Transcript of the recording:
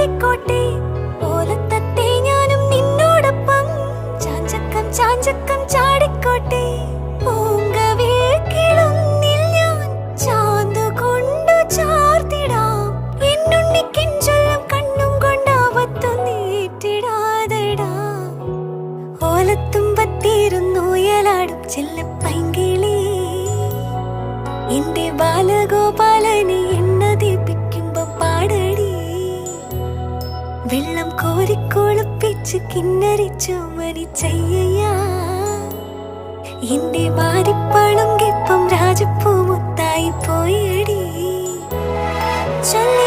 ഓടിക്കോട്ടെ ഞാനും ചെല്ലപ്പൈങ്കിളി. എന്റെ ബാലഗോപാലനെ വെള്ളം കോരിക്കൊളുപ്പിച്ച് കിന്നരിച്ചു മനി ചെയ്യ എന്റെ രാജപ്പൂ മുത്തായി പോയടി. ചൊല്ല